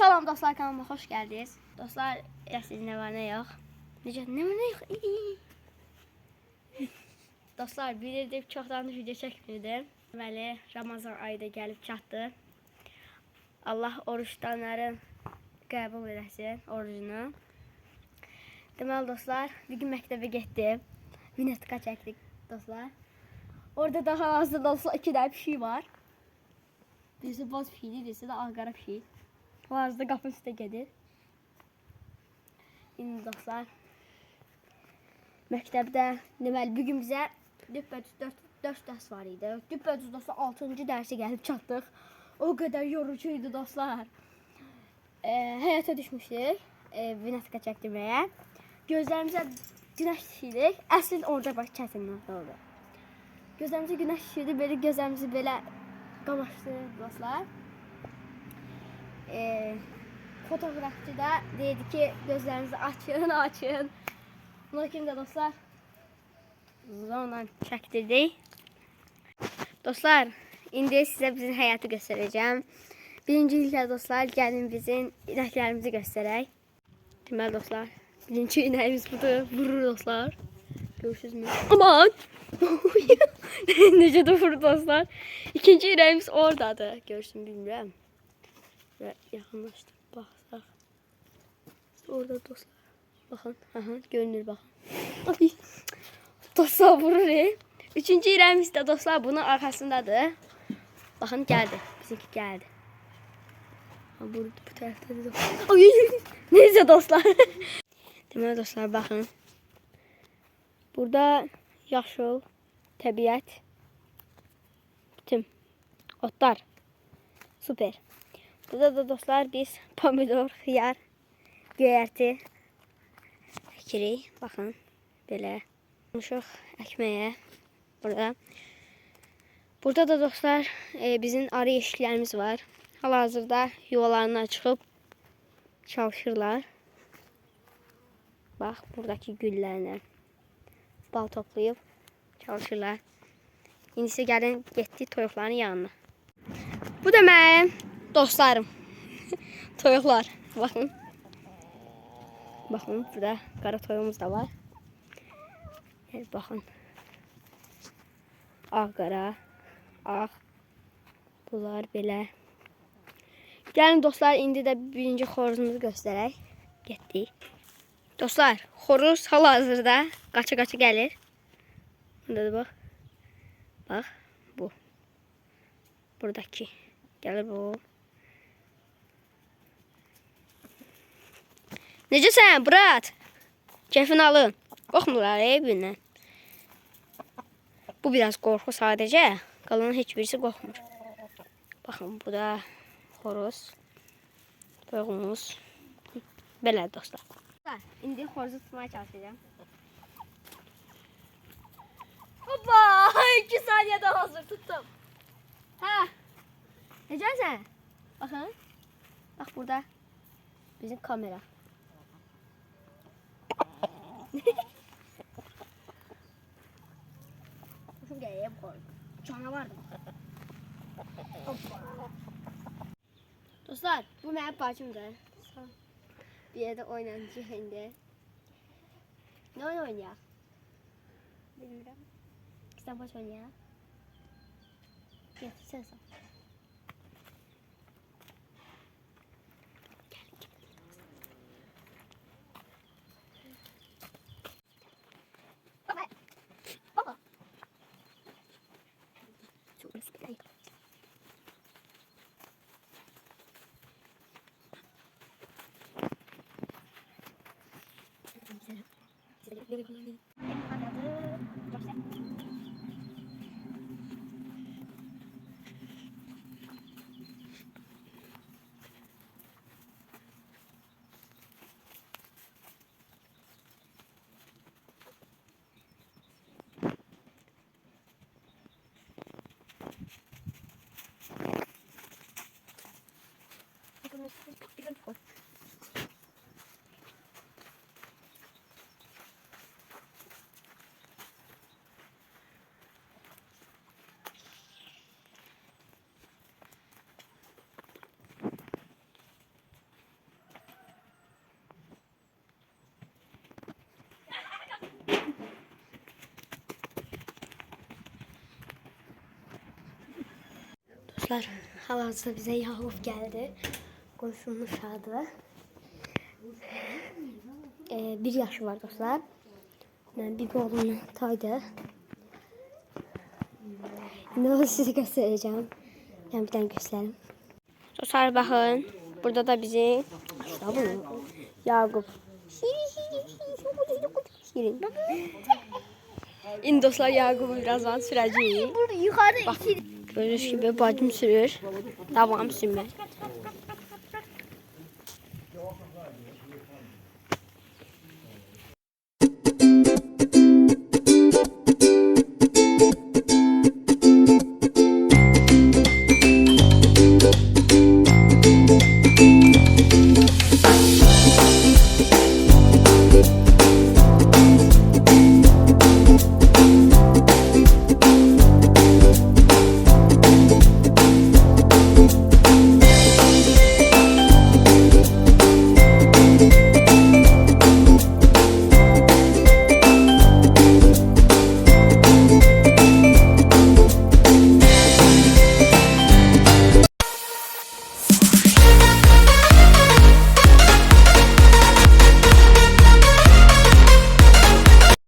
Salam dostlar kanalıma hoş geldiniz. Dostlar siz ne var ne yok. Necə ne var yok. İyi. dostlar bilirdim çoxdan video çəkmirdim. Deməli Ramazan ayı da gəlib çatdı. Allah oruçdanların qəbul eləsin orucunu. Deməli dostlar bir gün məktəbə getdim. Vinetka çəkdik dostlar. Orada daha azı dostlar iki dənə pişik var. Birisi boz pişiyi, birisi də ağqara pişiyi. O arada qapı üstə gedir. İndi dostlar məktəbdə deməli bu gün bizə düppədüz 4 4 dərs var idi. Düppədüz dostlar 6-cı dərsə gəlib çatdıq. O qədər yorucu idi dostlar. E, həyata düşmüşdük. E, vinetka çəkdirməyə. Gözlərimizə günəş düşürdük. Əslində orada baş kəsilmək oldu. Gözlərimizə günəş düşürdü. Belə gözlərimizi belə qamaşdırdı dostlar. E, fotoğrafçı da dedi ki gözlerinizi açın açın. Lakin de dostlar zorla çəkdirdik. Dostlar, indi sizə bizim həyatı göstərəcəm. Birinci ilkə dostlar, gəlin bizim inəklərimizi göstərək. Deməli dostlar, birinci inəyimiz budur. Vurur dostlar. Görürsünüzmü? Aman! Necə də vurur dostlar. İkinci inəyimiz oradadır. Görürsün bilmirəm. Ve yakınlaştım. Baksaq. Orada dostlar. Bakın. Aha, görünür bakın. Dostlar vurur. Üçüncü irəmiz də dostlar bunun arkasındadır. Bakın geldi. Bizimki geldi. Ha, burada bu tarafta da dostlar. Neyse dostlar. Deməli dostlar bakın. Burada yaşıl təbiət. Bütün otlar. Süper. Burada da dostlar biz pomidor, xiyar, göyərti ekirik. Baxın, belə. Qonşuq əkməyə burada. Burada da dostlar e, bizim arı yeşiklərimiz var. Hal-hazırda yuvalarına çıxıb çalışırlar. Bax, buradakı güllərlə bal toplayıb çalışırlar. İndi isə gəlin getdi toyuqların yanına. Bu da mənim dostlarım. Toyuqlar. Baxın. Baxın, burada qara toyuğumuz da var. Gəl baxın. Ağ qara, ağ. Bunlar belə. Gəlin dostlar, indi də birinci xoruzumuzu göstərək. Getdik. Dostlar, xoruz hal-hazırda qaça-qaça gəlir. Burada da bax. Bax, bu. Buradakı. Gəlir bu. Necəsən, brat? Keyfini alın. Qorxmurlar ey. Bu biraz qorxu sadəcə. Qalanın heç birisi qorxmur. Baxın, bu da xoruz. Toyuğumuz. Belə dostlar. İndi xoruzu tutmaya çalışacağım. Hoppa! 2 saniyede hazır tuttum. Ha. Necəsən? Baxın. Bax burada bizim kamera. Kuşum geriye koy. Canavar. Hoppa. Dostlar bu mənim bacımdır. Bir yerde oynayıcı indi. Ne oyun oynayaq? Bilmirəm. Sen baş oynayaq. Gel sen sal. 이건 이건 것. Dostlar. Hal-hazırda bizə Yaqub gəldi. Qoşulmuş adı. Ee, bir yaşı var dostlar. Yani bir oğlunu taydı. Ne oldu size göstereceğim. Ben bir tane göstereyim. Dostlar bakın. Burada da bizim. Yakup. Şirin. İndi dostlar Yakup'u birazdan süreceğim. Burada yukarıda iki Gördüğünüz gibi bacım sürüyor. Devam sürme.